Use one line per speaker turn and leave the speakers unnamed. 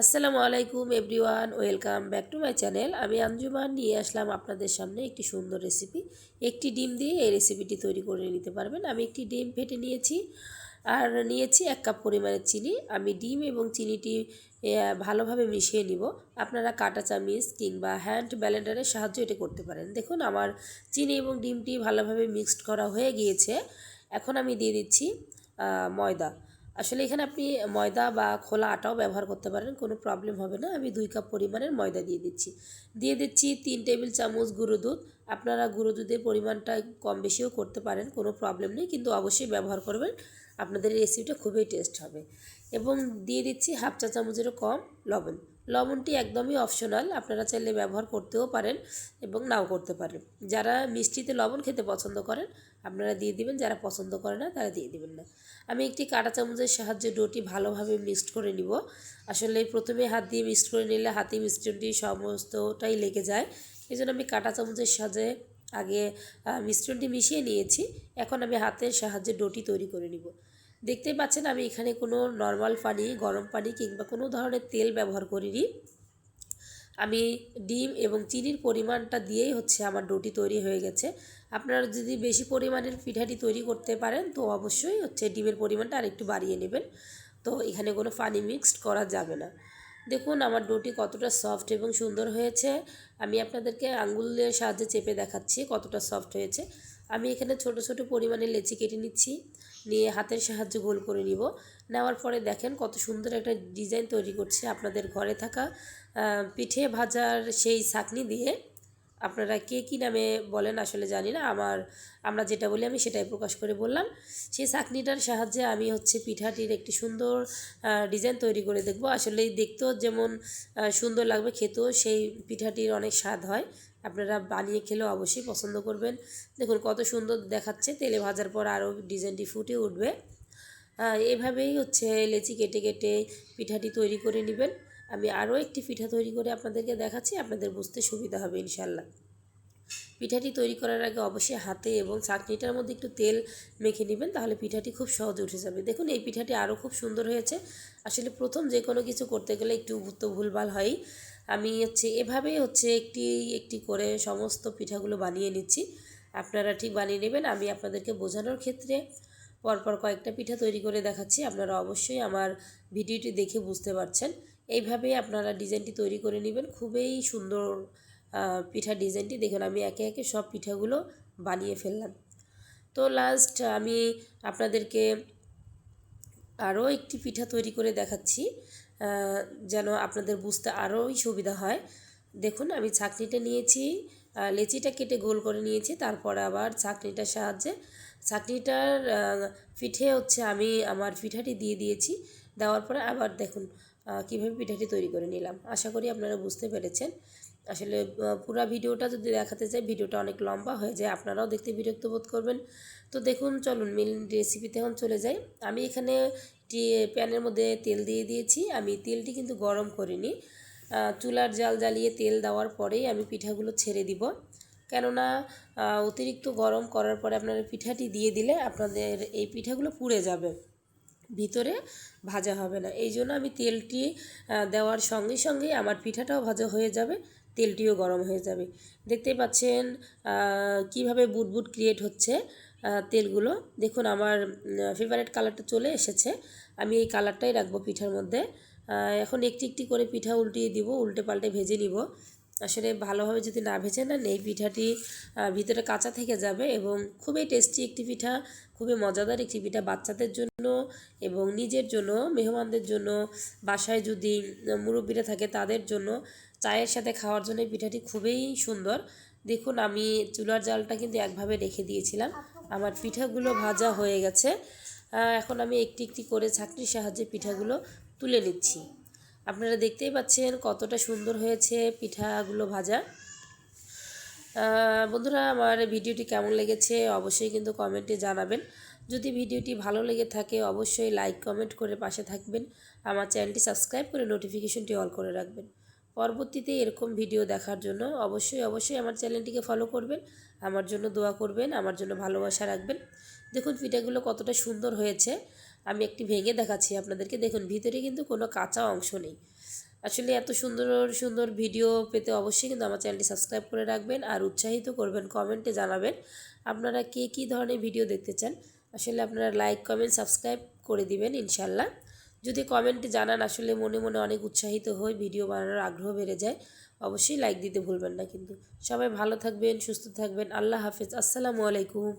আসসালামু আলাইকুম everyone, welcome back to my channel. আমি আঞ্জুমান, নিয়ে আসলাম আপনাদের সামনে একটি সুন্দর রেসিপি। একটি ডিম দিয়ে এই রেসিপিটি তৈরি করে নিতে পারবেন। আমি একটি ডিম ফেটে নিয়েছি আর নিয়েছি এক কাপ পরিমাণের চিনি। আমি ডিম এবং চিনিটি ভালোভাবে মিশিয়ে নিব। আপনারা কাঁটা চামিচ কিংবা হ্যান্ড ব্যালেন্ডারের সাহায্য এটা করতে পারেন। দেখুন, আমার চিনি এবং ডিমটি ভালোভাবে মিক্সড করা হয়ে গিয়েছে। এখন আমি দিয়ে দিচ্ছি ময়দা। আসলে এখানে আপনি ময়দা বা খোলা আটাও ব্যবহার করতে পারেন, কোনো প্রবলেম হবে না। আমি দুই কাপ পরিমাণের ময়দা দিয়ে দিচ্ছি। দিয়ে দিচ্ছি তিন টেবিল চামচ গুঁড়ো দুধ। আপনারা গুঁড়ো দুধের পরিমাণটা কম বেশিও করতে পারেন, কোনো প্রবলেম নেই। কিন্তু অবশ্যই ব্যবহার করবেন। আপনাদের রেসিপিটা খুবই টেস্ট হবে। এবং দিয়ে দিচ্ছি হাফ চা চামচেরও কম লবণ। লবণটি একদমই অপশনাল আপনারা চাইলে ব্যবহার করতেও পারেন এবং নাও করতে পারেন। যারা মিষ্টিতে লবণ খেতে পছন্দ করেন, আপনারা দিয়ে দিবেন, যারা পছন্দ করে না, তারা দিয়ে দিবেন না। আমি একটি কাঁটা চামচের সাহায্যে ডোটি ভালোভাবে মিক্সড করে নিব। আসলে প্রথমে হাত দিয়ে মিক্সড করে নিলে হাতে মিশ্রণটি সমস্তটাই লেগে যায়। এই জন্য আমি কাঁটা চামচের সাহায্যে আগে মিশ্রণটি মিশিয়ে নিয়েছি। এখন আমি হাতের সাহায্যে ডোটি তৈরি করে নিব। দেখতেই পাচ্ছেন আমি এখানে কোনো নর্মাল পানি, গরম পানি কিংবা কোনো ধরনের তেল ব্যবহার করিনি। আমি ডিম এবং চিনির পরিমাণটা দিয়েই হচ্ছে আমার ডোটি তৈরি হয়ে গেছে। আপনারা যদি বেশি পরিমাণের পিঠাটি তৈরি করতে পারেন, তো অবশ্যই হচ্ছে ডিমের পরিমাণটা আরেকটু বাড়িয়ে নেবেন। তো এখানে কোনো পানি মিক্সড করা যাবে না। দেখুন, আমার ডোটি কতটা সফট এবং সুন্দর হয়েছে। আমি আপনাদেরকে আঙ্গুলের সাহায্যে চেপে দেখাচ্ছি কতটা সফট হয়েছে। আমি এখানে ছোট ছোট পরিমাণে লেচি কেটে নিচ্ছি। নিয়ে হাতের সাহায্যে গোল করে নিব। নেওয়ার পরে দেখেন কত সুন্দর একটা ডিজাইন তৈরি করছে আপনাদের ঘরে থাকা পিঠে ভাজার সেই ছাকনি দিয়ে। আপনারা কে কী নামে বলেন আসলে জানি না। আমার, আমরা যেটা বলি আমি সেটাই প্রকাশ করে বললাম। সেই ছাকনিটার সাহায্যে আমি হচ্ছে পিঠাটির একটি সুন্দর ডিজাইন তৈরি করে দেখব। আসলে দেখতেও যেমন সুন্দর লাগবে, খেতেও সেই পিঠাটির অনেক স্বাদ হয়। আপনারা বানিয়ে খেলেও অবশ্যই পছন্দ করবেন। দেখুন কত সুন্দর দেখাচ্ছে, তেলে ভাজার পর আরও ডিজাইনটি ফুটে উঠবে। এভাবেই হচ্ছে লেচি কেটে কেটে পিঠাটি তৈরি করে নেবেন। আমি আরও একটি পিঠা তৈরি করে আপনাদেরকে দেখাচ্ছি, আপনাদের বুঝতে সুবিধা হবে ইনশাল্লাহ পিঠাটি তৈরি করার আগে অবশ্যই হাতে এবং চাটনিটার মধ্যে একটু তেল মেখে নেবেন, তাহলে পিঠাটি খুব সহজে উঠে যাবে। দেখুন, এই পিঠাটি আরও খুব সুন্দর হয়েছে। আসলে প্রথম যে কোনো কিছু করতে গেলে একটু তো ভুলভাল হয়। আমি হচ্ছে এভাবেই হচ্ছে একটি একটি করে সমস্ত পিঠাগুলো বানিয়ে নিচ্ছি। আপনারা ঠিক বানিয়ে নেবেন, আমি আপনাদেরকে বোঝানোর ক্ষেত্রে পরপর কয়েকটা পিঠা তৈরি করে দেখাচ্ছি। আপনারা অবশ্যই আমার ভিডিওটি দেখে বুঝতে পারছেন। এইভাবেই আপনারা ডিজাইনটি তৈরি করে নেবেন। খুবই সুন্দর পিঠা ডিজাইনটি। দেখুন, আমি একে একে সব পিঠাগুলো বানিয়ে ফেললাম। তো লাস্ট আমি আপনাদেরকে আরও একটি পিঠা তৈরি করে দেখাচ্ছি যেন আপনাদের বুঝতে আরোই সুবিধা হয়। দেখুন, আমি ছাকনিটা নিয়েছি লেচিটা কেটে গোল করে নিয়েছি, তারপরে আবার ছাকনিটার সাহায্যে ছাকনিটার পিঠে হচ্ছে আমি আমার পিঠাটি দিয়ে দিয়েছি। দেওয়ার পরে আবার দেখুন কীভাবে পিঠাটি তৈরি করে নিলাম। আশা করি আপনারা বুঝতে পেরেছেন। আসলে পুরো ভিডিওটা যদি দেখাতে চাই, ভিডিওটা অনেক লম্বা হয়ে যায়, আপনারাও দেখতে বিরক্ত বোধ করবেন। তো দেখুন, চলুন মিল রেসিপিতে এখন চলে যাই। আমি এখানে প্যানের মধ্যে তেল দিয়ে দিয়েছি। আমি তেলটি কিন্তু গরম করিনি। চুলার জাল জ্বালিয়ে তেল দেওয়ার পরেই আমি পিঠাগুলো ছেড়ে দিব। কেননা অতিরিক্ত গরম করার পরে আপনারা পিঠাটি দিয়ে দিলে আপনাদের এই পিঠাগুলো পুড়ে যাবে। ভিতরে ভাজা হবে না। এই জন্য আমি তেলটি দেওয়ার সঙ্গে সঙ্গেই আমার পিঠাটাও ভাজা হয়ে যাবে, তেলটিও গরম হয়ে যাবে। দেখতে পাচ্ছেন কীভাবে বুটবুট ক্রিয়েট হচ্ছে তেলগুলো। দেখুন, আমার ফেভারেট কালারটা চলে এসেছে। আমি এই কালারটাই রাখব পিঠার মধ্যে। এখন একটি একটি করে পিঠা উল্টিয়ে দিব, উল্টে পাল্টে ভেজে নিব। আসলে ভালোভাবে যদি না ভেজে নেন, এই পিঠাটি ভিতরে কাঁচা থেকে যাবে এবং খুবই টেস্টি একটি পিঠা, খুবই মজাদার একটি পিঠা বাচ্চাদের জন্য এবং নিজের জন্য, মেহমানদের জন্য, বাসায় যদি মুরব্বীরা থাকে তাদের জন্য চায়ের সাথে খাওয়ার জন্য এই পিঠাটি খুবই সুন্দর। দেখুন আমি চুলার জালটা কিন্তু একভাবে রেখে দিয়েছিলাম, আমার পিঠাগুলো ভাজা হয়ে গেছে। এখন আমি একটি একটি করে ছাকনির সাহায্যে পিঠাগুলো তুলে নিচ্ছি। আপনারা দেখতেই পাচ্ছেন কতটা সুন্দর হয়েছে পিঠাগুলো ভাজা। বন্ধুরা, আমার ভিডিওটি কেমন লেগেছে অবশ্যই কিন্তু কমেন্টে জানাবেন। যদি ভিডিওটি ভালো লেগে থাকে, অবশ্যই লাইক, কমেন্ট করে পাশে থাকবেন। আমার চ্যানেলটি সাবস্ক্রাইব করে নোটিফিকেশনটি অল করে রাখবেন। পরবর্তীতে এরকম ভিডিও দেখার জন্য অবশ্যই অবশ্যই আমার চ্যানেলটিকে ফলো করবেন। আমার জন্য দোয়া করবেন, আমার জন্য ভালোবাসা রাখবেন। দেখুন, পিঠাগুলো কতটা সুন্দর হয়েছে। আমি একটি ভেঙে দেখাচ্ছি আপনাদেরকে। দেখুন, ভিতরে কিন্তু কোনো কাঁচা অংশ নেই। আসলে এত সুন্দর সুন্দর ভিডিও পেতে অবশ্যই কিন্তু আমার চ্যানেলটি সাবস্ক্রাইব করে রাখবেন আর উৎসাহিত করবেন, কমেন্টে জানাবেন আপনারা কে কী ধরনের ভিডিও দেখতে চান। আসলে আপনারা লাইক, কমেন্ট, সাবস্ক্রাইব করে দিবেন ইনশাল্লাহ। যদি কমেন্টে জানান, আসলে মনে মনে অনেক উৎসাহিত হই, ভিডিও বানানোর আগ্রহ বেড়ে যায়, অবশ্যই লাইক দিতে ভুলবেন না কিন্তু। সবাই ভালো থাকবেন, সুস্থ থাকবেন, আল্লাহ হাফেজ, আসসালামু আলাইকুম।